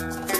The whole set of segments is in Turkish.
Baharı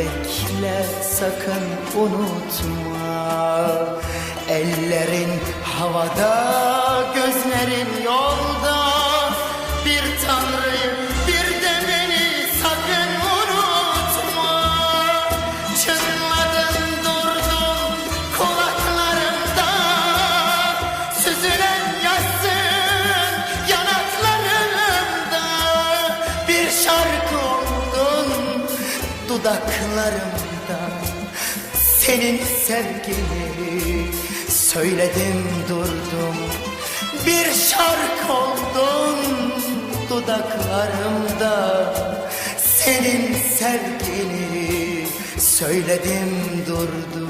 bekle sakın unutma. Ellerin havada gözlerin yolda dudaklarımda Senin sevgini söyledim durdum. Bir şarkı oldun dudaklarımda Senin sevgini söyledim durdum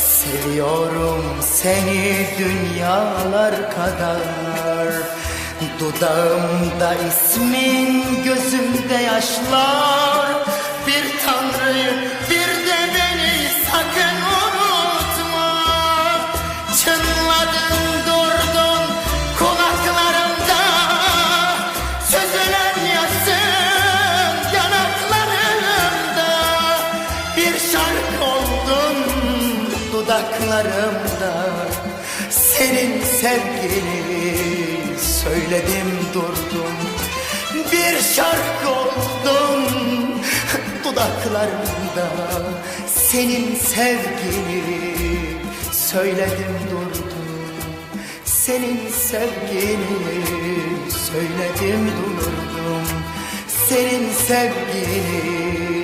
Seviyorum seni dünyalar kadar. Dudağımda ismin gözümde yaşlar. Bir tanrıyı bir de beni sakın unutma. Çınladın durdun kulaklarımda. Süzülen yaşın yanaklarımda. Bir şarkı oldun dudaklarımda Senin sevgini söyledim durdum. Bir şarkı oldun dudaklarımda Senin sevgini söyledim durdum. Senin sevgini söyledim durdum. Senin sevgini